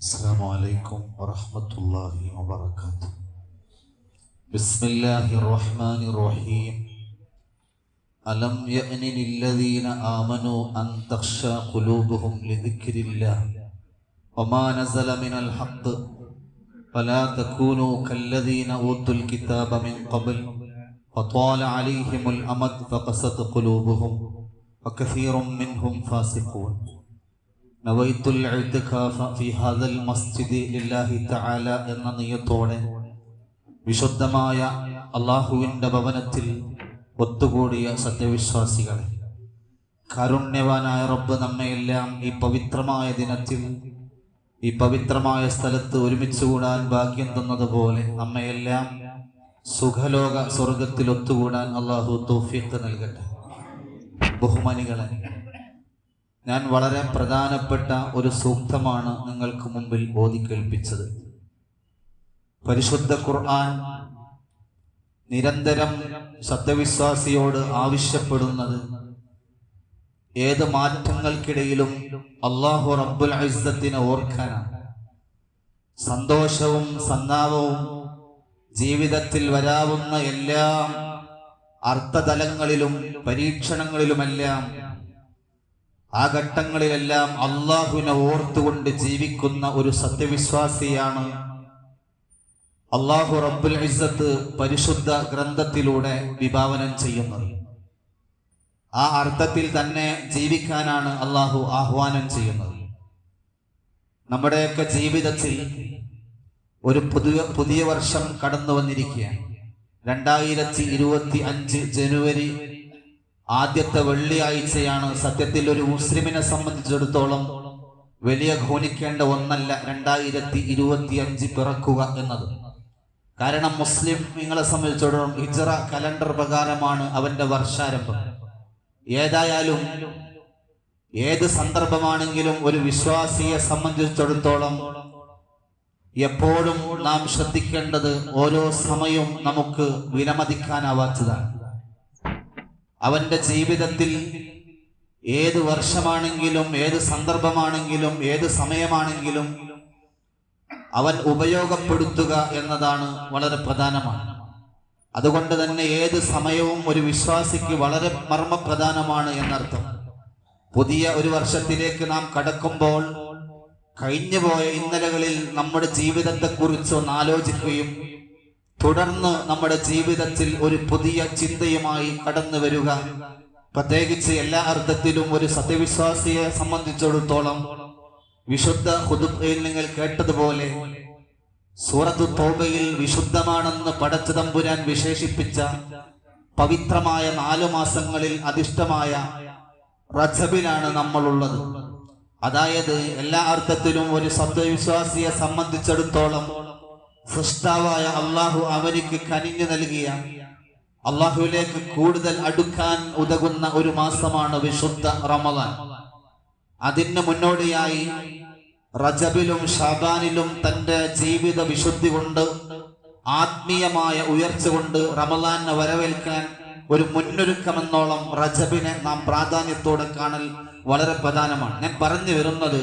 السلام عليكم ورحمة الله وبركاته. بسم الله الرحمن الرحيم. ألم يأن للذين آمنوا أن تخشى قلوبهم لذكر الله وما نزل من الحق فلا تكونوا كالذين أوتوا الكتاب من قبل فطال عليهم الأمد فقست قلوبهم وكثير منهم فاسقون. നവൈത്തുൽ ഫി ഹാദൽ മസ്ജിദ് ലില്ലാഹി തആല എന്ന നിയത്തോടെ വിശുദ്ധമായ അള്ളാഹുവിന്റെ ഭവനത്തിൽ ഒത്തുകൂടിയ സത്യവിശ്വാസികളെ കാരുണ്യവാനായ റബ്ബ് നമ്മയെല്ലാം ഈ പവിത്രമായ ദിനത്തിൽ ഈ പവിത്രമായ സ്ഥലത്ത് ഒരുമിച്ച് കൂടാൻ ഭാഗ്യം തന്നതുപോലെ നമ്മയെല്ലാം സുഖലോക സ്വർഗത്തിൽ ഒത്തുകൂടാൻ അള്ളാഹു തോഫിയത്ത് നൽകട്ടെ. ബഹുമാനികളെ ഞാൻ വളരെ പ്രധാനപ്പെട്ട ഒരു സൂക്തമാണ് നിങ്ങൾക്ക് മുമ്പിൽ ബോധിക്കേൽപ്പിച്ചത്. പരിശുദ്ധ ഖുർആൻ നിരന്തരം സത്യവിശ്വാസിയോട് ആവശ്യപ്പെടുന്നത് ഏത് മാറ്റങ്ങൾക്കിടയിലും അള്ളാഹു റബ്ബുൽ ഇസ്സത്തിനെ ഓർക്കാനാണ്. സന്തോഷവും സന്നാവവും ജീവിതത്തിൽ വരാവുന്ന എല്ലാ അർത്ഥതലങ്ങളിലും പരീക്ഷണങ്ങളിലുമെല്ലാം ആ ഘട്ടങ്ങളിലെല്ലാം അള്ളാഹുവിനെ ഓർത്തുകൊണ്ട് ജീവിക്കുന്ന ഒരു സത്യവിശ്വാസിയാണ്. അള്ളാഹു റബ്ബുൽ ഇസ്സത്ത് പരിശുദ്ധ ഗ്രന്ഥത്തിലൂടെ വിഭാവനം ചെയ്യുന്നത്. ആ അർത്ഥത്തിൽ തന്നെ ജീവിക്കാനാണ് അള്ളാഹു ആഹ്വാനം ചെയ്യുന്നത്. നമ്മുടെയൊക്കെ ജീവിതത്തിൽ ഒരു പുതിയ പുതിയ വർഷം കടന്നു വന്നിരിക്കുകയാണ് രണ്ടായിരത്തി ഇരുപത്തി അഞ്ച് ജനുവരി ആദ്യത്തെ വെള്ളിയാഴ്ചയാണ് സത്യത്തിൽ ഒരു മുസ്ലിമിനെ സംബന്ധിച്ചിടത്തോളം വലിയ ഘോനിക്കേണ്ട ഒന്നല്ല രണ്ടായിരത്തി ഇരുപത്തി അഞ്ച് പിറക്കുക എന്നത്. കാരണം മുസ്ലിം നിങ്ങളെ സംബന്ധിച്ചിടത്തോളം ഹിജറ കലണ്ടർ പ്രകാരമാണ് അവന്റെ വർഷാരംഭം. ഏതായാലും ഏത് സന്ദർഭമാണെങ്കിലും ഒരു വിശ്വാസിയെ സംബന്ധിച്ചിടത്തോളം എപ്പോഴും നാം ശ്രദ്ധിക്കേണ്ടത് ഓരോ സമയവും നമുക്ക് വിലമതിക്കാനാവാത്തതാണ്. അവന്റെ ജീവിതത്തിൽ ഏത് വർഷമാണെങ്കിലും ഏത് സന്ദർഭമാണെങ്കിലും ഏത് സമയമാണെങ്കിലും അവൻ ഉപയോഗപ്പെടുത്തുക എന്നതാണ് വളരെ പ്രധാനമാണ്. അതുകൊണ്ട് തന്നെ ഏത് സമയവും ഒരു വിശ്വാസിക്ക് വളരെ മർമ്മപ്രധാനമാണ് എന്നർത്ഥം. പുതിയ ഒരു വർഷത്തിലേക്ക് നാം കടക്കുമ്പോൾ കഴിഞ്ഞുപോയ ഇന്നലകളിൽ നമ്മുടെ ജീവിതത്തെക്കുറിച്ച് ഒന്ന് ആലോചിക്കുകയും തുടർന്ന് നമ്മുടെ ജീവിതത്തിൽ ഒരു പുതിയ ചിന്തയുമായി കടന്നു വരിക. പ്രത്യേകിച്ച് എല്ലാ അർത്ഥത്തിലും ഒരു സത്യവിശ്വാസിയെ സംബന്ധിച്ചിടത്തോളം വിശുദ്ധ ഹുദുബയിൽ നിങ്ങൾ കേട്ടതുപോലെ സൂറത്തു തോബയിൽ വിശുദ്ധമാണെന്ന് പടച്ചു തമ്പുരാൻ വിശേഷിപ്പിച്ച പവിത്രമായ നാലു മാസങ്ങളിൽ അധിഷ്ഠമായ റജബിലാണ് നമ്മളുള്ളത്. അതായത് എല്ലാ അർത്ഥത്തിലും ഒരു സത്യവിശ്വാസിയെ സംബന്ധിച്ചിടത്തോളം സൃഷ്ടാവായ അള്ളാഹു അവനിക്ക് കനിഞ്ഞു നൽകിയ അള്ളാഹുവിലേക്ക് കൂടുതൽ അടുക്കാൻ ഉതകുന്ന ഒരു മാസമാണ് വിശുദ്ധ റമദാൻ. അതിന് മുന്നോടിയായി റജബിലും ഷാബാനിലും തന്റെ ജീവിത വിശുദ്ധി കൊണ്ട് ആത്മീയമായ ഉയർച്ച കൊണ്ട് റമദാനെ വരവേൽക്കാൻ ഒരു മുന്നൊരുക്കമെന്നോളം റജബിനെ നാം പ്രാധാന്യത്തോടെ കാണൽ വളരെ പ്രധാനമാണ്. ഞാൻ പറഞ്ഞു വരുന്നത്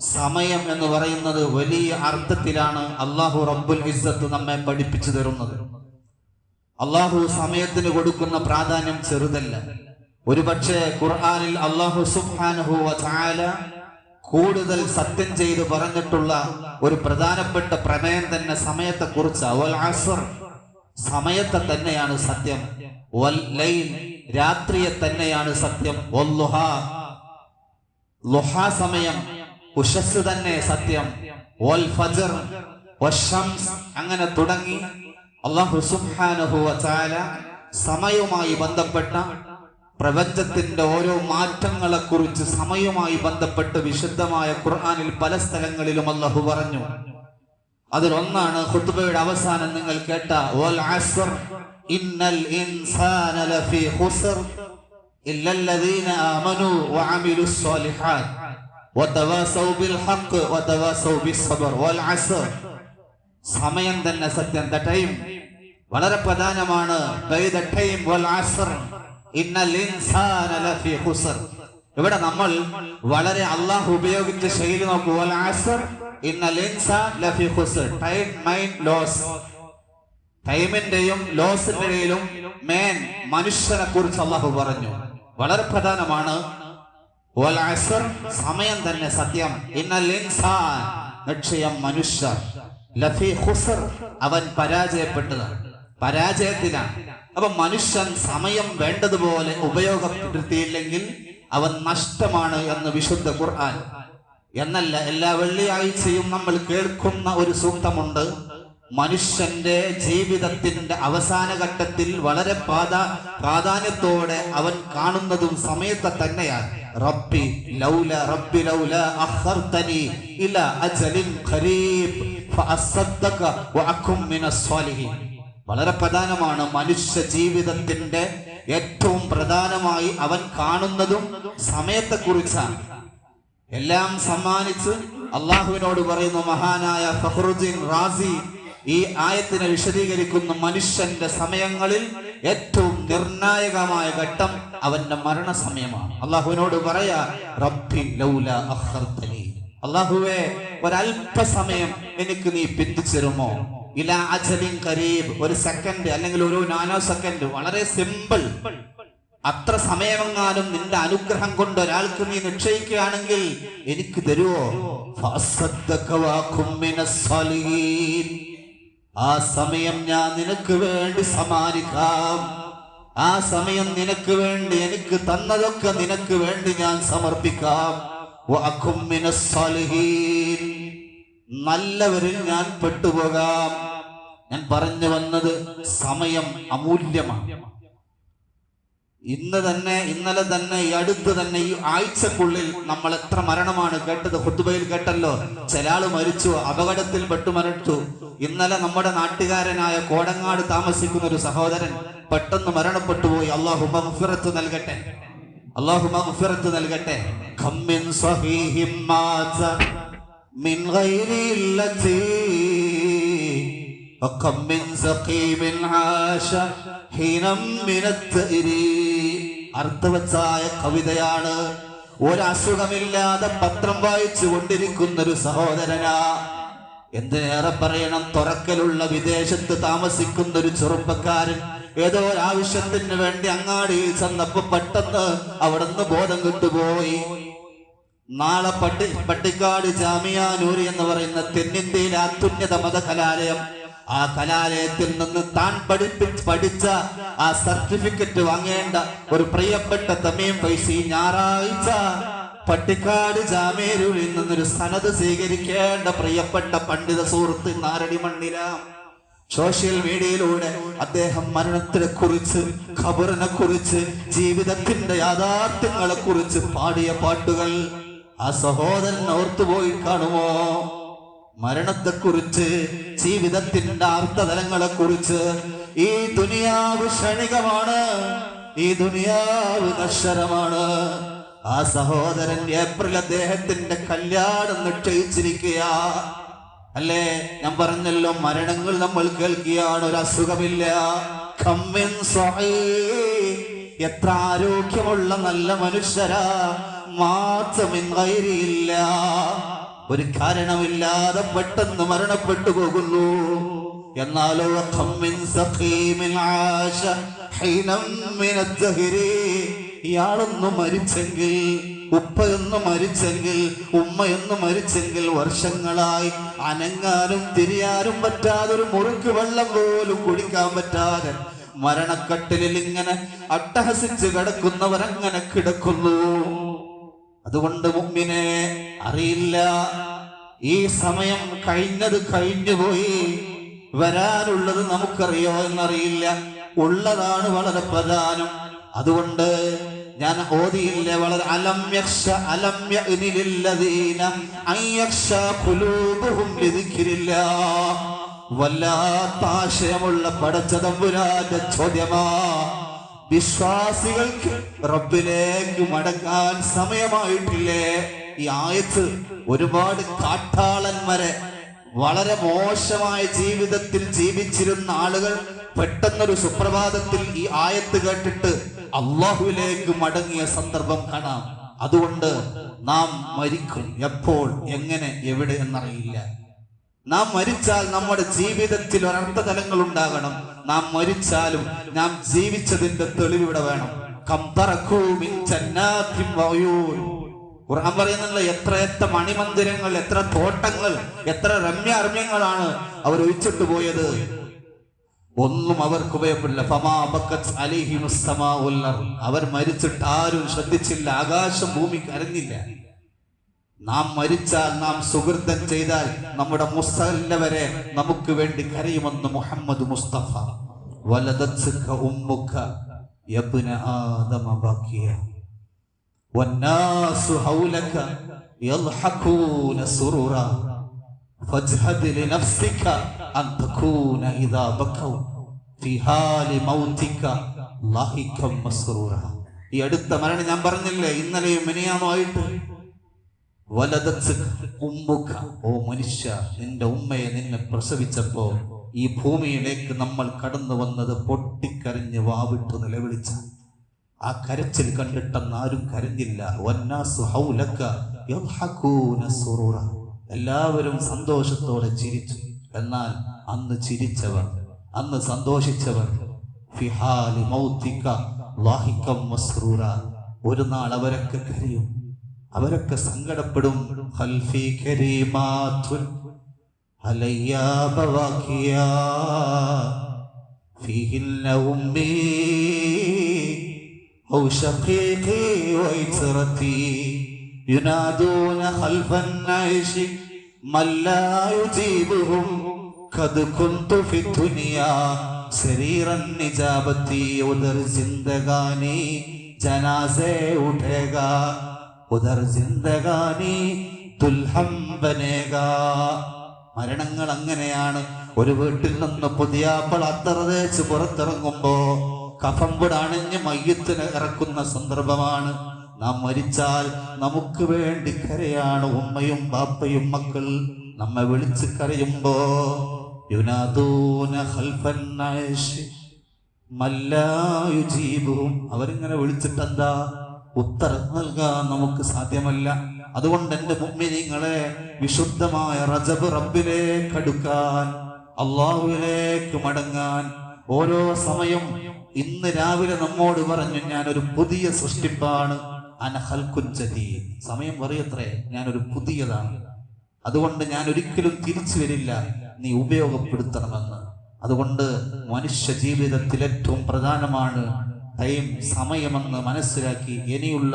സമയം എന്ന് പറയുന്നത് വലിയ അർത്ഥത്തിലാണ് അള്ളാഹു റബ്ബുൽ ഇസ്സത്ത് നമ്മെ പഠിപ്പിച്ചു തരുന്നത്. അള്ളാഹു സമയത്തിന് കൊടുക്കുന്ന പ്രാധാന്യം ചെറുതല്ല. ഒരുപക്ഷെ ഖുർആാനിൽ അള്ളാഹു സുബ്ഹാനഹു വതആല കൂടുതൽ സത്യം ചെയ്ത് പറഞ്ഞിട്ടുള്ള ഒരു പ്രധാനപ്പെട്ട പ്രമേയം തന്നെ സമയത്തെ കുറിച്ച് സമയത്തെ തന്നെയാണ് സത്യം. രാത്രിയെ തന്നെയാണ് സത്യം. ലുഹാ സമയം ഉഷസ് തന്നെ സത്യം വൽ ഫജർ അങ്ങനെ തുടങ്ങി. അള്ളാഹു സുബ്ഹാനഹു വതആല സമയവുമായി ബന്ധപ്പെട്ട പ്രപഞ്ചത്തിന്റെ ഓരോ മാറ്റങ്ങളെ കുറിച്ച് സമയവുമായി ബന്ധപ്പെട്ട് വിശുദ്ധമായ ഖുർആനിൽ പല സ്ഥലങ്ങളിലും അള്ളാഹു പറഞ്ഞു. അതിലൊന്നാണ് ഖുത്ബയുടെ അവസാനം നിങ്ങൾ കേട്ട വൽ അസ്ർ ഇന്നൽ ഇൻസാന ലഫീ ഇല്ലല്ലദീന الذين آمنوا وعملوا الصالحات وتواصوا بالحق وتواصوا بالصبر والعصر സമയം തന്നെ സത്യം ദ ടൈം വളരെ പ്രധാനമാണ് ഇവിടെ നമ്മൾ വളരെ അള്ളാഹു ഉപയോഗിച്ച ശൈലി നോക്കൂ. Time mind loss. ടൈമിന്റെയും ലോസിന്റെയും മേൻ മനുഷ്യനെ കുറിച്ച് അള്ളാഹു പറഞ്ഞു. വളരെ പ്രധാനമാണ്. സമയം തന്നെ സത്യം. നിക്ഷയം മനുഷ്യർ. അവൻ പരാജയപ്പെട്ടതാണ് പരാജയത്തിലാണ്. അപ്പൊ മനുഷ്യൻ സമയം വേണ്ടതുപോലെ ഉപയോഗപ്പെടുത്തിയില്ലെങ്കിൽ അവൻ നഷ്ടമാണ് എന്ന് വിശുദ്ധ ഖുർആൻ. എന്നല്ല എല്ലാ വെള്ളിയാഴ്ചയും നമ്മൾ കേൾക്കുന്ന ഒരു സൂക്തമുണ്ട്. മനുഷ്യന്റെ ജീവിതത്തിന്റെ അവസാന ഘട്ടത്തിൽ വളരെ പ്രാധാ പ്രാധാന്യത്തോടെ അവൻ കാണുന്നതും സമയത്തെ തന്നെയാണ്. റബ്ബി ലൗല റബ്ബി ലൗല അഖർതനി ഇല അജലിൻ ഖരീബ് ഫഅസ്സദ്ദക വഅകും മിനസ് സ്വാലിഹി വളരെ പ്രധാനമാണ് മനുഷ്യ ജീവിതത്തിന്റെ ഏറ്റവും പ്രധാനമായി അവൻ കാണുന്നതും സമയത്തെ കുറിച്ചാണ്. എല്ലാം സമ്മാനിച്ച് അള്ളാഹുവിനോട് പറയുന്നു മഹാനായ ഫഹ്റുദ്ദീൻ റാസി ഈ ആയത്തിനെ വിശദീകരിക്കുന്ന മനുഷ്യന്റെ സമയങ്ങളിൽ ഏറ്റവും നിർണായകമായ ഘട്ടം അവന്റെ മരണസമയമാണ്. അള്ളാഹുവിനോട് പറയാ റബ്ബി ലൗല അള്ളാഹുവേ ഒരല്പസമയം എനിക്ക് നീ പിന്തിച്ചിരുമോ? ഇല അജലിൻ കരീബ്. ഒരു സെക്കൻഡ് അല്ലെങ്കിൽ ഒരു നാനോ സെക്കൻഡ്. വളരെ സിമ്പിൾ. അത്ര സമയമെങ്ങാനും നിന്റെ അനുഗ്രഹം കൊണ്ട് ഒരാൾക്ക് നീ നിശ്ചയിക്കുകയാണെങ്കിൽ എനിക്ക് തരുവോ? ആ സമയം ഞാൻ നിനക്ക് വേണ്ടി സമാനിക്കാം. ആ സമയം നിനക്ക് വേണ്ടി എനിക്ക് തന്നതൊക്കെ നിനക്ക് വേണ്ടി ഞാൻ സമർപ്പിക്കാം. നല്ലവരിൽ ഞാൻ പെട്ടുപോകാം. ഞാൻ പറഞ്ഞു വന്നത് സമയം അമൂല്യമാണ്. ഇന്ന് തന്നെ ഇന്നലെ തന്നെ ഈ അടുത്ത് തന്നെ ഈ ആഴ്ചക്കുള്ളിൽ നമ്മൾ എത്ര മരണമാണ് കേട്ടത് ഹുദ്ബയിൽ കേട്ടല്ലോ ചില ആള് മരിച്ചു അപകടത്തിൽ പെട്ടു മരിച്ചു ഇന്നലെ നമ്മുടെ നാട്ടുകാരനായ കോടങ്ങാട് താമസിക്കുന്ന ഒരു സഹോദരൻ പെട്ടെന്ന് മരണപ്പെട്ടു പോയി അള്ളാഹു മഗ്ഫിറത്ത് നൽകട്ടെ അള്ളാഹു മഗ്ഫിറത്ത് നൽകട്ടെ ഖമ്മിൻ സ്വഹീഹിം മാത മിൻ ഗൈരി ഇല്ലത്തി وكم من سقيم عاش حينا من التئري അർത്ഥവത്തായ കവിതയാണ്. ഒരസുഖമില്ലാതെ പത്രം വായിച്ചു കൊണ്ടിരിക്കുന്ന ഒരു സഹോദരനാ. എന്തിനേറെ പറയണം? തുറക്കലുള്ള വിദേശത്ത് താമസിക്കുന്ന ഒരു ചെറുപ്പക്കാരൻ ഏതോ ഒരാവശ്യത്തിന് വേണ്ടി അങ്ങാടിയിൽ ചെന്നപ്പോ പെട്ടെന്ന് അവിടുന്ന് ബോധം കിട്ടുപോയി. നാളെ പട്ടി പട്ടിക്കാട് ജാമിയാനൂരി എന്ന് പറയുന്ന തെന്നിന്ത്യയിലെ അത്യുന്നത മത കലാലയം ആ കലാലയത്തിൽ നിന്ന് താൻ പഠിപ്പിച്ച് പഠിച്ച ആ സർട്ടിഫിക്കറ്റ് വാങ്ങേണ്ട ഒരു പ്രിയപ്പെട്ട തമീം പൈസ ഞായറാഴ്ച പട്ടിക്കാട് ജാമേരൂരിൽ നിന്നൊരു സനത് സ്വീകരിക്കേണ്ട പ്രിയപ്പെട്ട പണ്ഡിത സുഹൃത്ത് നാരടി മണ്ണില. സോഷ്യൽ മീഡിയയിലൂടെ അദ്ദേഹം മരണത്തിനെ കുറിച്ച് ഖബറിനെ കുറിച്ച് ജീവിതത്തിന്റെ യാഥാർത്ഥ്യങ്ങളെ കുറിച്ച് പാടിയ പാട്ടുകൾ ആ സഹോദരൻ ഓർത്തുപോയി കാണുമോ? മരണത്തെക്കുറിച്ച് ജീവിതത്തിന്റെ അർത്ഥതലങ്ങളെ കുറിച്ച് ഈ ദുനിയാവ് ക്ഷണികമാണ് ഈ ദുനിയാവ് നശ്വരമാണ്. ആ സഹോദരൻ ഏപ്രിൽ അദ്ദേഹത്തിന്റെ കല്യാണം നിശ്ചയിച്ചിരിക്കുക അല്ലേ? ഞാൻ പറഞ്ഞല്ലോ മരണങ്ങൾ നമ്മൾ കേൾക്കുകയാണ് ഒരു അസുഖമില്ല. എത്ര ആരോഗ്യമുള്ള നല്ല മനുഷ്യരാ. മാത്രമില്ല ഒരു കാരണമില്ലാതെ പെട്ടെന്ന് മരണപ്പെട്ടു പോകുന്നു എന്നാലോ. ഇയാളൊന്ന് മരിച്ചെങ്കിൽ ഉപ്പയൊന്ന് മരിച്ചെങ്കിൽ ഉമ്മയൊന്ന് മരിച്ചെങ്കിൽ വർഷങ്ങളായി അനങ്ങാനും തിരിയാനും പറ്റാതെ ഒരു മുറുക്ക് വെള്ളം പോലും കുടിക്കാൻ പറ്റാതെ മരണക്കട്ടിലിൽ ഇങ്ങനെ അട്ടഹസിച്ച് കിടക്കുന്നവരങ്ങനെ കിടക്കുന്നു അതുകൊണ്ട് മുമ്പിനെ അറിയില്ല. ഈ സമയം കഴിഞ്ഞത് കഴിഞ്ഞുപോയി വരാനുള്ളത് നമുക്കറിയോ എന്നറിയില്ല. ഉള്ളതാണ് വളരെ പ്രധാനം. അതുകൊണ്ട് ഞാൻ ഓതിയില്ല. വളരെ അലം യക്ഷ അലം അയ്യക്ഷ ഖുലൂബുഹും ലിദിക്രില്ലാ വല്ലാത്ത ആശയമുള്ള പടച്ചതമ്പുരാന്റെ ചോദ്യമാ. വിശ്വാസികൾക്ക് റബ്ബിലേക്ക് മടങ്ങാൻ സമയമായിട്ടില്ലേ? ഈ ആയത്ത് ഒരുപാട് കാട്ടാളന്മാരെ വളരെ മോശമായ ജീവിതത്തിൽ ജീവിച്ചിരുന്ന ആളുകൾ പെട്ടെന്നൊരു സുപ്രഭാതത്തിൽ ഈ ആയത്ത് കേട്ടിട്ട് അള്ളാഹുവിലേക്ക് മടങ്ങിയ സന്ദർഭം കാണാം. അതുകൊണ്ട് നാം മരിക്കും എപ്പോൾ എങ്ങനെ എവിടെ എന്നറിയില്ല. നാം മരിച്ചാൽ നമ്മുടെ ജീവിതത്തിൽ ഒരർത്ഥതലങ്ങൾ ഉണ്ടാകണം നാം മരിച്ചാലും നാം ജീവിച്ചതിന്റെ തെളിവ് ഇവിടെ വേണം. ഖുർആൻ പറയുന്നുള്ള എത്ര എത്ര മണിമന്ദിരങ്ങൾ എത്ര തോട്ടങ്ങൾ എത്ര രമ്യാരമ്യങ്ങളാണ് അവർ ഒഴിച്ചിട്ട് പോയത്. ഒന്നും അവർക്ക് ഉപയോഗപ്പെടില്ല. അവർ മരിച്ചിട്ട് ആരും ശ്രദ്ധിച്ചില്ല. ആകാശം ഭൂമി കരഞ്ഞില്ല നാം മരിച്ചാൽ നാം സുഹൃത്തം ചെയ്താൽ നമ്മുടെ മുസ്തല്ല വരെ നമുക്ക് വേണ്ടി കരയുമെന്ന് മുഹമ്മദ് മുസ്തഫ വലദത്സുക ഉമ്മുക യബ്ന ആദമ ബാക്കിയ والناس حولك يضحكون سرورا فاجهد لنفسك أن تكون إذا بكوا في حال موتك لاحقا مسرورا ഈ അടുത്ത മരണം ഞാൻ പറഞ്ഞില്ലേ ഇന്നലെയും മിനിയാമായിട്ട് ഓ മനുഷ്യ നിന്റെ ഉമ്മയെ നിന്നെ പ്രസവിച്ചപ്പോ ഈ ഭൂമിയിലേക്ക് നമ്മൾ കടന്നു വന്നത് പൊട്ടിക്കരഞ്ഞ് വാവിട്ട് നിലവിളിച്ച. ആ കരച്ചിൽ കണ്ടിട്ടെന്ന് ആരും കരഞ്ഞില്ല. എല്ലാവരും സന്തോഷത്തോടെ ചിരിച്ചു. എന്നാൽ അന്ന് ചിരിച്ചവർ അന്ന് സന്തോഷിച്ചവർ ഫിഹാലി മൗതിക ലാഹികം മസ്റൂറ. ഒരു നാൾ അവരൊക്കെ കരയും. അവരൊക്കെ സങ്കടപ്പെടും. ശരീരൻ ചിന്തകാനി ജനാസേ ഉടേക ഉദർ ജിന്ദഗാനി മരണങ്ങൾ അങ്ങനെയാണ്. ഒരു വീട്ടിൽ നിന്ന് പുതിയ അത്തറ തേച്ച് പുറത്തിറങ്ങുമ്പോ കഫംപുട് അണിഞ്ഞ് മയ്യത്തിന് ഇറക്കുന്ന സന്ദർഭമാണ്. നാം മരിച്ചാൽ നമുക്ക് വേണ്ടി കരയാണ് ഉമ്മയും ബാപ്പയും മക്കൾ. നമ്മെ വിളിച്ച് കരയുമ്പോ അവരിങ്ങനെ വിളിച്ചിട്ടെന്താ? ഉത്തരം നൽകാൻ നമുക്ക് സാധ്യമല്ല. അതുകൊണ്ട് എന്റെ മുമ്മിനിങ്ങളെ വിശുദ്ധമായ റജബ് റബ്ബിലേക്ക് അടുക്കാൻ അള്ളാഹുവിലേക്ക് മടങ്ങാൻ ഓരോ സമയം ഇന്ന് രാവിലെ നമ്മോട് പറഞ്ഞു ഞാൻ ഒരു പുതിയ സൃഷ്ടിപ്പാണ്. അനഹൽക്കുഞ്ചതി സമയം പറയത്രേ ഞാനൊരു പുതിയതാണ്. അതുകൊണ്ട് ഞാൻ ഒരിക്കലും തിരിച്ചു വരില്ല. നീ ഉപയോഗപ്പെടുത്തണമെന്ന്. അതുകൊണ്ട് മനുഷ്യ ജീവിതത്തിൽ ഏറ്റവും പ്രധാനമാണ് ടൈം സമയമെന്ന് മനസ്സിലാക്കി ഇനിയുള്ള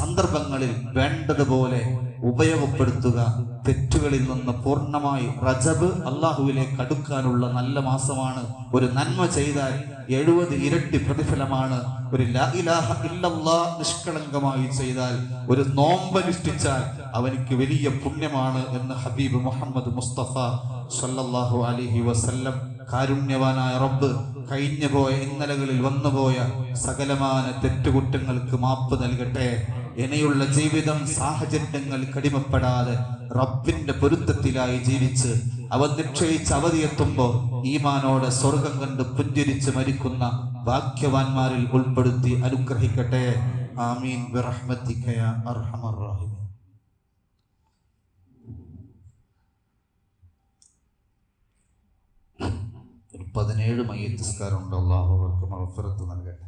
സന്ദർഭങ്ങളിൽ വേണ്ടതുപോലെ ഉപയോഗപ്പെടുത്തുക. തെറ്റുകളിൽ നിന്ന് പൂർണമായി റജബ് അള്ളാഹുവിലേക്ക് അടുക്കാനുള്ള നല്ല മാസമാണ്. ഒരു നന്മ ചെയ്താൽ എഴുപത് ഇരട്ടി പ്രതിഫലമാണ്. ഒരു നിഷ്കളങ്കമായി ചെയ്താൽ ഒരു നോമ്പനുഷ്ഠിച്ചാൽ അവനിക്ക് വലിയ പുണ്യമാണ് എന്ന് ഹബീബ് മുഹമ്മദ് മുസ്തഫ സല്ലല്ലാഹു അലൈഹി വസല്ലം കാരുണ്യവാനായ റബ്ബ് കഴിഞ്ഞു പോയ ഇന്നലകളിൽ വന്നുപോയ സകലമാന തെറ്റുകുറ്റങ്ങൾക്ക് മാപ്പ് നൽകട്ടെ. ഇനിയുള്ള ജീവിതം സാഹചര്യങ്ങൾ കടിമപ്പെടാതെ റബ്ബിന്റെ പൊരുത്തത്തിലായി ജീവിച്ച് അവൻ നിക്ഷയിച്ച് അവധിയെത്തുമ്പോൾ ഈമാനോടെ സ്വർഗം കണ്ട് പുഞ്ചിരിച്ച് മരിക്കുന്ന ഭാഗ്യവാന്മാരിൽ ഉൾപ്പെടുത്തി അനുഗ്രഹിക്കട്ടെ. ആമീൻ. അർഹമർ റഹീം ഒരു പതിനേഴ് മയ്യത്തിസ്കാരമുണ്ട്. അള്ളാഹു അവർക്ക് മഹഫറത്ത് നൽകട്ടെ.